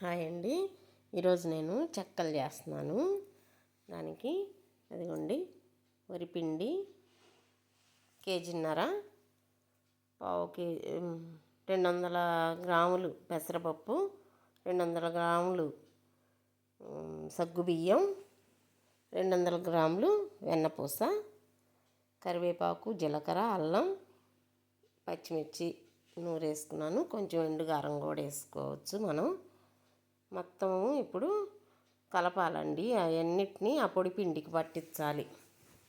Hi అండి. ఈరోజు నేను చెక్కలు చేస్తున్నాను. దానికి అదిగోండి వరిపిండి కేజీన్నర పావు కే రెండు వందల గ్రాములు పెసరపప్పు రెండు వందల గ్రాములు సగ్గుబియ్యం రెండు వందల గ్రాములు వెన్నపూస కరివేపాకు జీలకర్ర అల్లం పచ్చిమిర్చి నూరేసుకున్నాను. కొంచెం ఎండుగారం కూడా వేసుకోవచ్చు మనం. మొత్తము ఇప్పుడు కలపాలండి. అవన్నిటిని ఆ పొడి పిండికి పట్టించాలి.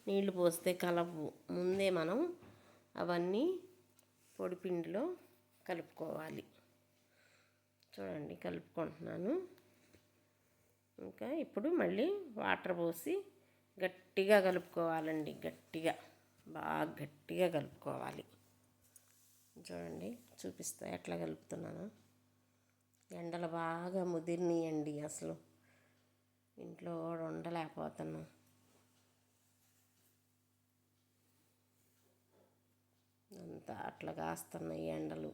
నీళ్ళు పోస్తే కలపు ముందే మనం అవన్నీ పొడిపిండిలో కలుపుకోవాలి. చూడండి కలుపుకుంటున్నాను. ఇంకా ఇప్పుడు మళ్ళీ వాటర్ పోసి గట్టిగా కలుపుకోవాలండి. గట్టిగా బాగా గట్టిగా కలుపుకోవాలి. చూడండి చూపిస్తా ఎట్లా కలుపుతున్నాను. ఎండలు బాగా ముదిరినాయండి అసలు. ఇంట్లో కూడా ఉండలేకపోతున్నాం. అంతా అట్లా కాస్తున్నాయి ఎండలు.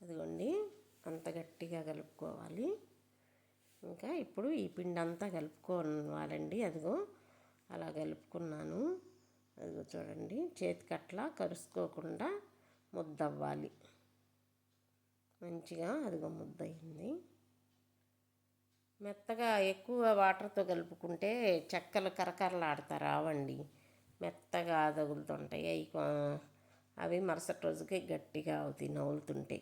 అదిగోండి అంత గట్టిగా కలుపుకోవాలి. ఇంకా ఇప్పుడు ఈ పిండి అంతా కలుపుకోవాలండి. అదిగో అలా కలుపుకున్నాను. అదిగో చూడండి చేతికి అట్లా కరుసుకోకుండా ముద్దవ్వాలి. మంచిగా అదిగో ముద్ద అయింది మెత్తగా ఎక్కువ వాటర్తో కలుపుకుంటే చెక్కలు కరకరలాడతా రావండి మెత్తగా తగులుతుంటాయి అవి అవి మరుసటి రోజుకి గట్టిగా అవుతాయి నవ్వులుతుంటే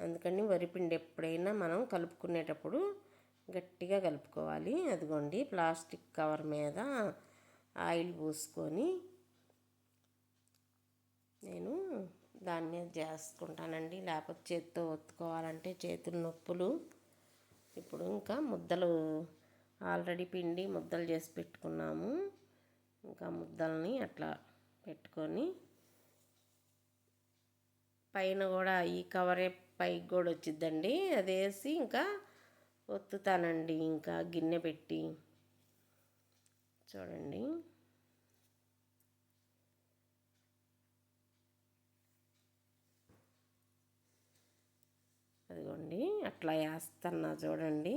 అందుకని వరిపిండి ఎప్పుడైనా మనం కలుపుకునేటప్పుడు గట్టిగా కలుపుకోవాలి. అదిగోండి ప్లాస్టిక్ కవర్ మీద ఆయిల్ పూసుకొని నేను దాని మీద చేసుకుంటానండి లేకపోతే చేతితో ఒత్తుకోవాలంటే చేతులు నొప్పులు. ఇప్పుడు ఇంకా ముద్దలు ఆల్రెడీ పిండి ముద్దలు చేసి పెట్టుకున్నాము. ఇంకా ముద్దల్ని అట్లా పెట్టుకొని పైన కూడా ఈ కవరే పైకి కూడా వచ్చిద్దండి. అది వేసి ఇంకా ఒత్తుతానండి. ఇంకా గిన్నె పెట్టి. చూడండి అదిగోండి అట్లా వేస్తున్నా చూడండి.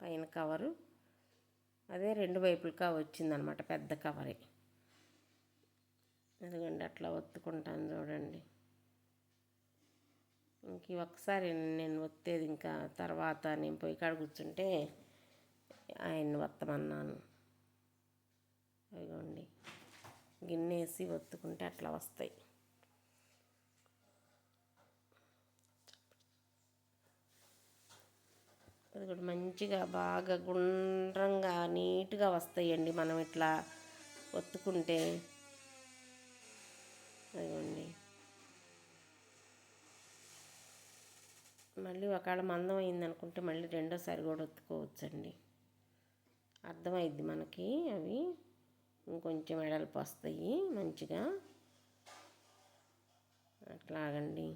పైన కవరు. అదే రెండు వైపులుగా వచ్చిందనమాట పెద్ద కవరే. అదిగోండి అట్లా ఒత్తుకుంటాను చూడండి. ఇంక ఒకసారి నేను ఒత్తేది ఇంకా తర్వాత నేను పోయి కాడ కూర్చుంటే ఆయన్ని వత్తమన్నాను అదిగోండి గిన్నేసి ఒత్తుకుంటే అట్లా వస్తాయి. అది కూడా మంచిగా బాగా గుండ్రంగా నీట్గా వస్తాయండి మనం ఇట్లా ఒత్తుకుంటే. అదిగోండి. మళ్ళీ ఒకవేళ మందం అయింది అనుకుంటే మళ్ళీ రెండోసారి కూడా ఒత్తుకోవచ్చండి. అర్థమైద్ది మనకి అవి? ఇంకొంచెం ఎడల్పు వస్తాయి మంచిగా. అట్లాగండి.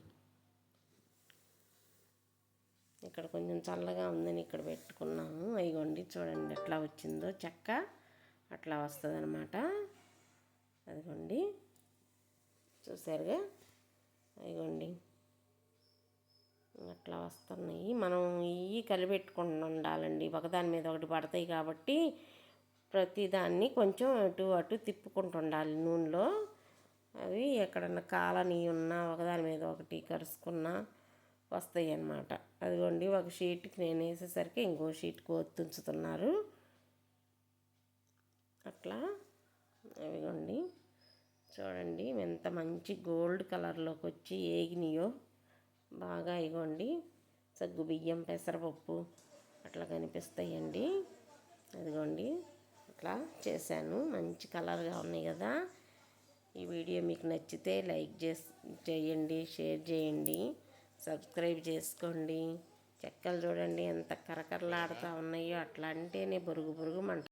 ఇక్కడ కొంచెం చల్లగా ఉందని ఇక్కడ పెట్టుకున్నాము. అయ్యండి చూడండి ఎట్లా వచ్చిందో చెక్క. అట్లా వస్తుంది అనమాట అదిగోండి. చూసారుగా? అదిగోండి అట్లా వస్తున్నాయి. మనం ఇవి కలిపెట్టుకుంటూ ఉండాలండి ఒకదాని మీద ఒకటి పడతాయి కాబట్టి ప్రతిదాన్ని కొంచెం అటు అటు తిప్పుకుంటూ ఉండాలి నూనెలో. అవి ఎక్కడన్నా కాలని ఉన్నా ఒకదాని మీద ఒకటి కరుసుకున్నా వస్తాయి అన్నమాట అదిగోండి ఒక షీట్కి నేను వేసేసరికి ఇంకో షీట్కి ఒత్తుంచుతున్నారు. అట్లా అవిగోండి. చూడండి ఎంత మంచి గోల్డ్ కలర్లోకి వచ్చి ఏగినాయో. బాగా ఇగోండి సగ్గు బియ్యం పెసరపప్పు అట్లా కనిపిస్తాయండి. అదిగోండి అట్లా చేశాను. మంచి కలర్గా ఉన్నాయి కదా. ఈ వీడియో మీకు నచ్చితే లైక్ చేసి చేయండి షేర్ చేయండి. సబ్స్క్రైబ్ చేసుకోండి. చెక్కలు చూడండి ఎంత కరకరలాడుతూ ఉన్నాయో అట్లా అంటేనే బురుగు బురుగు మంట